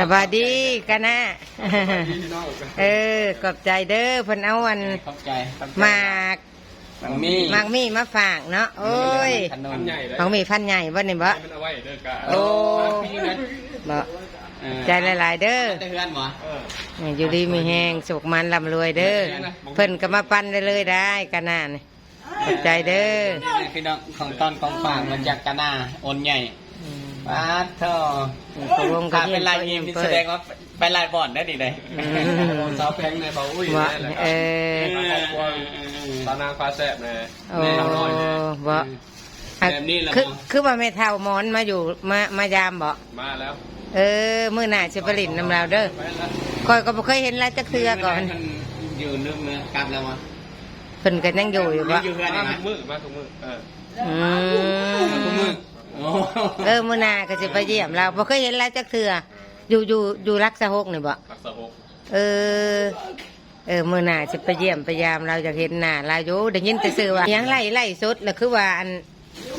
สบายดีกันนะพี่น้องเออขอบใจเด้อเพิ่นเอาวันขอบใจขอบใจหมากมังมีหมากมีมาฝากเนาะโอ้ยขนมทำใหญ่เลยหมากมีพันใหญ่บ่นี่บ่ให้มันเอาไว้เด้อกะโอ้พี่นะบ่เออใจหลายๆเด้อจะเฮือนหมอเออนี่อยู่ดีมีแฮงสุขมันร่ำรวยเด้อเพิ่นก็มาปั้นได้เลยได้กันน่ะนี่ขอบใจเด้อนี่พี่น้องของตอนของฝากมาจากกานาโอนใหญ่อืม ป้าดเท่าตกลงกัถ้านเป็นลายยิ้มนี่แสดงว่าไปลายบอนได้ดีเลยสาวแพงในเบาอุ้ยว่าแหละเออตานางฟ้าแสบนะโอ้แม่เราน้อยนะบ่แบบนี้แหละคือบ่คือว่าแม่เฒ่าหมอนมาอยู่มามายามบ่มาแล้วเออมื้อหน้าสิไปลินนำเราเด้อไปแล้วคอยก็บ่เคยเห็นลายจักเทือก่อนอยู่นึกเนื้อกลับแล้วมั้งเพิ่นก็ยังอยู่อยู่บ่อยู่เฮือนมานี่ทุนะกมือมาทุกมือเอออืทุกมือมโอ้ เออมื้อหน้าก็สิไปเยี่ยมเราบ่เคยเห็นลายจักเทืออยู่อยู่อยู่รักษาหกนี่บ่ปักสะหกเออ เออมื้อหน้าสิไปเยี่ยมไปยามเราอยากเห็นหน้าเราอยู่ได้ยินแต่ชื่อว่าหยังไล่ไล่สุดแล้วคือว่าอัน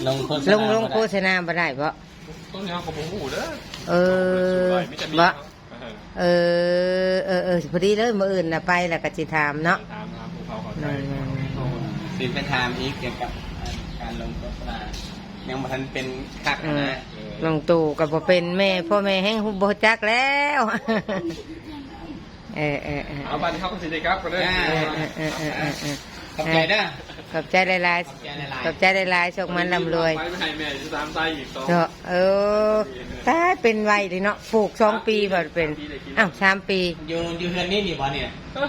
ลงโฆษลณางลงโฆษณาบ่ได้บ่ต้นนี้เขาบอกหูเด้อเออไม่จะมีบ่เออเออเออเออพอดีเลยมื้ออื่นน่ะไปแล้วก็สิถามเนาะถามถามภูเขาเขาใจนั่นสิไปถามอีกเกี่ยวกับการลงโฆษณา ยังบ่ทันเป็นคักอืมนะน้องตู่ก็บ่เป็นแม่พ่อแม่แห่งบ่จักแล้ว เออเออเออเอาบันเข้ากับสิเดครับก็ได้เออเออเออเออเออเออขอบใจเด้อขอบใจหลายขอบใจหลายๆขอบใจหลายๆส่งมันร่ำรวยไปไม่ให้แม่จะตามใจอีกสองเนาะเออตายเป็นไวเลยเนาะปลูกสองปีบ่เป็นอ้าวสามปีๆอยู่อยู่เฮือนนี่นี่บ่เนี่ยเออ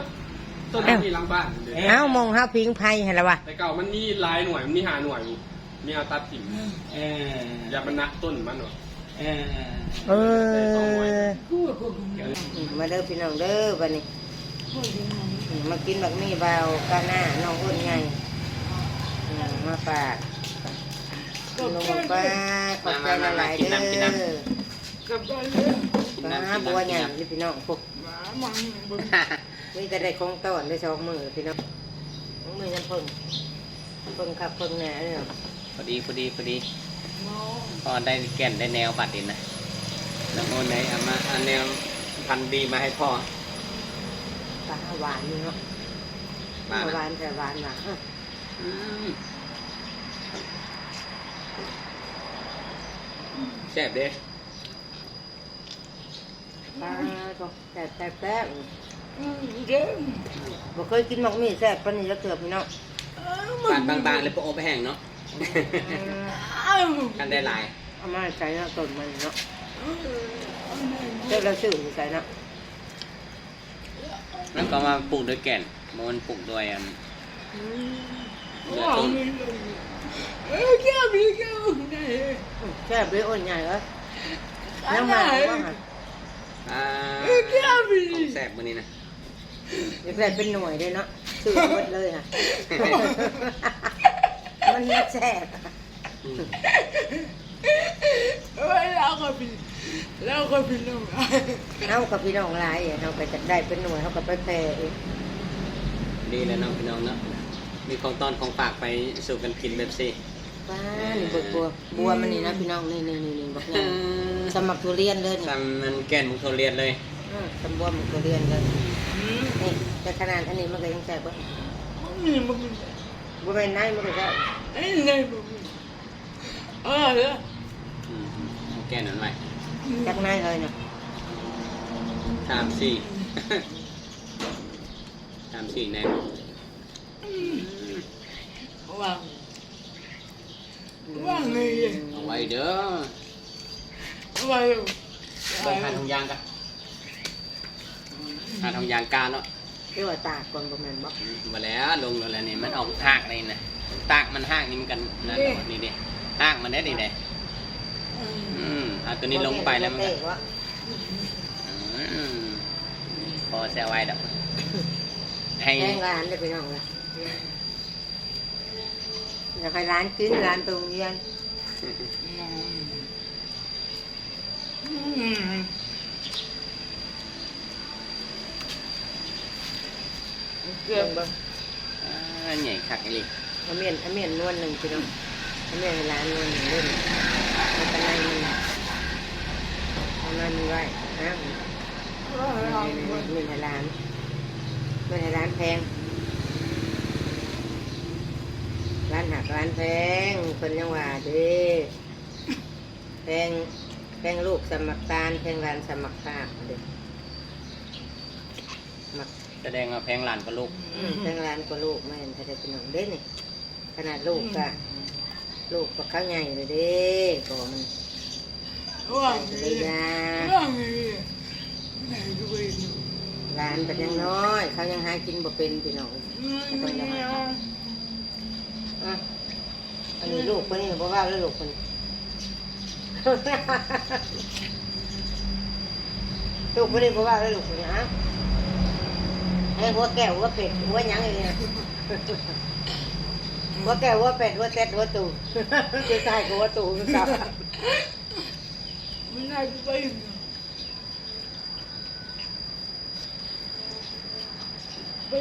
ต้นนี้มีหลังบ้านเด้เอ้ามองเฮาพิงไผหั่นล่ะวะแต่เก่ามันมีหลายหน่วยมันมีหาหน่วย มีเอาตัดถิ่มเอออย่ามันนักต้นมันหรอกเออเออมาเด้อพี่น้องเด้อบัดนี้ มากินบักมี่เบากาหน้าน้องอ้นไงอืมมาฝากลงป้าขอบใจหลายๆเด้อป้าบัวใหญ่เลยพี่น้องพวกนี่จะได้ของต้อนได้สองมือพี่น้องสองมือน้ำเพิ่งเพิ่งขับเพิ่งแหน่เนี่ย พอดีพอดีพอดีพอได้แก่นได้แนวบัดดินนะแล้วโอนไหนเอามาเอาแนวพันธุ์ดีมาให้พ่อปลาหวานนี่เนาะมาหนะวานแต่หวานหวานอืมแซ่บเด้ปลาก็แซ่บแซ่บแซ่บบ่เคยกินหมกมี่แซ่บปานนี้จะเกือบพี่น้องปาดบางๆเลยปะโอไปแห้งเนาะ กันได้หลายเอามาใส่เนาะต้นมันเนาะเจ้าเราซื้ออยู่ใส่เนาะแล้วก็มาปลูกด้วยแก่นมันปลูกด้วยอันเนื้อต้นแซ่บเลยอ้นใหญ่เหรอน้ำมันว่าหั่นอ่าของแซ่บมื้อนี้นะอยากได้เป็นหน่วยเลยเนาะซื้อหมดเลยค่ะ มันแซ่บอืมแล้วก็พี่แล้วก็พี่น้องเอากับพี่น้องหลายเราก็จะได้เป็นหน่วยเขาก็ไปแพร่เองดีแล้วน้องพี่น้องเนาะมีของตอนของฝากไปสู่กันกินแบบซี่ป้านี่บัวบัวบัวมันนี่นะพี่น้องนี่นี่นี่นี่บักงามสมัครทุเรียนเลยนี่ทำมันแก่นมุกโทเรียนเลยสมบัวมันทุเรียนเลยนี่แต่ขนาดอันนี้มันก็ยังแซ่บบ่นี่มึงบัวเป็นไหนมันก็แซ่บ ไอ้ไหนมึงเออเหรออืมเอาแก่นนั้นไว้จากไหนเลยเนี่ยสามสี่ สามสี่แน่วางวางเลยเอาไว้เด้อวางเบิ่งหาทองยางกันหาทองยางกาเนาะเรียกว่าตากก่อนประมาณบ่อืมาแล้วลงแล้วแหละนี่มันออกหากนี่นะ ตากมันหากนี่มันกันนั่นแหละนี่ดิหากมันได้ดิเด้อืมเอาตัวนี้ลงไปแล้วมันก็เตะวะอืมพอแซวไว้ดอกให้แกงร้านได้พี่น้องเลยอยากให้ร้านกินร้านไปโรงเรียนเกือบเบิ่งอ่าใหญ่คักอีหลีเอาเมียนเอาเมียนนวลหนึ่งพี่น้องเอาเมียนให้ร้านนวลหนึ่งเล่นแล้วก็ในมันเอามันไว้นะว่าเราเงินให้ร้านเงินให้ร้านแพงร้านหักร้านแพงคนยังว่าเดิแพงแพงลูกสมัครตาลแพงร้านสมัครภาคเด็กมักแสดงว่าแพงหลานกับลูกอืมแพงร้านก็ลูกไม่เห็นถ้าได้เป็นน้องเด้นี่ ขนาดลูกก็ลูกก็เข้าใหญ่เลยเด้ก็มันว่าใส่ไงเลยยาว่าไงไหนดูไปดูร้านเป็นยังน้อย เขายังหากินบ่เป็นพี่น้องอะอันนี้ลูกคนนี้บอกว่าแล้วลูกคนนี้ลูกคนนี้บอกว่าแล้วลูกคนนี้ฮะไอ้หัวแก้วหัวเป็ดหัวหยังอย่างเงี้ย หัวแก้วหัวเป็ดหัวเต็ดหัวตูจะตายกับหัวตูมันสับไม่น่าจะไปไป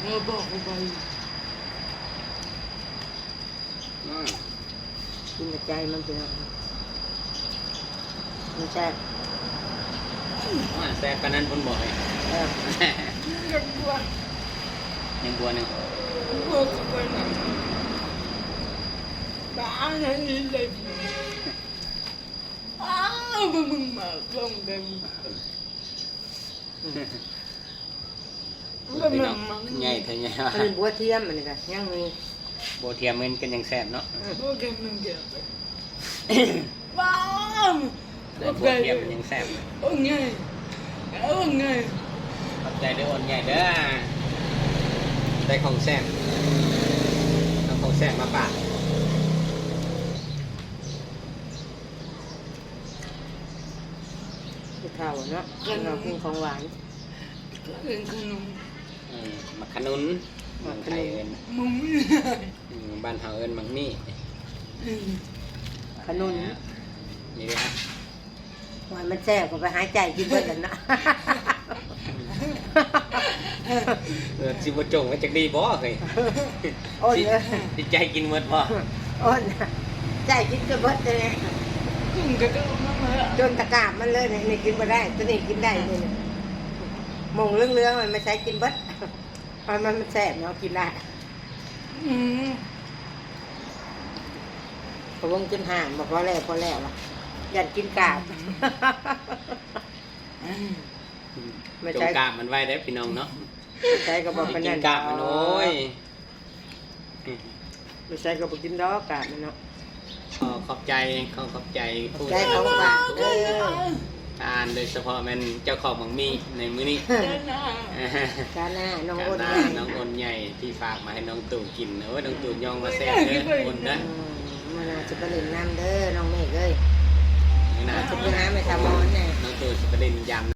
เมื่อบอกไปอืมกินกับใจมันพี่น้องมันแซ่บ ว่าแซ่บปานนั้นพุ่นบ่อยยังกลัวยังบัวหนึงกลัวกับไปไหนบ้านนี้เลยอ้าวมึงมาลงกันก็พี่มัน้องมันใหญ่เท่าใหญ่อันนี้บัวเทียมมันนี่ก็ยังมีบัวเทียมมันกันยังแซ่บเนาะก็แกมันเกี่ยวว้าว แต่บัวเทียมมันยังแซ่บโอ้ไงโอ้ไงขอบใจเด้อโอนใหญ่เด้อได้ของแซ่บเอาของแซ่บมาฝากที่ข้าวเนาะเรากินของหวานเป็นขนมอืมมักขนุนมักขนุนไทยเอิ้นมึงไม่ได้อืมบ้านเฮาเอิ้นมักมี่ขนุนนี่เด้อครับ วันมันแซ่บก็ไปหายใจกินเพื่อนกันนะเออสิบ่จงไว้จักดีบ่เฮ้ยโอ้ยสิเอ้ยสิใจกินหมดบ่โอ้ยใจกินก็เบิดเลยกินก็ต้องมาเมื่อจนตะกร้าบมันเลยนี่นี่กินมาได้ตัวนี้กินได้เลยนี่มงเรื่องๆมันไม่ใช้กินเบิดเพราะมันมันแซ่บเนาะกินได้อืมพอวงจนห่างบอกพอแล้วพอแล้วล่ะ ยันกินกาบไม่จใช่งกาบมันไว้ได้อพี่น้องเนาะใช้ก็บอกเป็นกินั่นนกาบมันโอ้ยไม่ใช่ก็บอกกินดอกกาบมันเนาะขอขอบใจขอขอบใจผู้ใจของฝากเด้อทานโดยเฉพาะแมันเจ้าของบังมีในมื้อนี้เดินหน้ากาหน้าน้องกาอ้นหน้าใหญ่น้องอนใหญ่ที่ฝากมาให้น้องตู่กินโอ้ยน้องตู่ยองมาแซ่บเด้อคนนะอืมมันน่าจะกระเล่นน้ำเด้อน้องเมฆเอ้ย นี่นะจะไปหาไม่ทำมอนแน่น้องตู่สิประเด็นยำ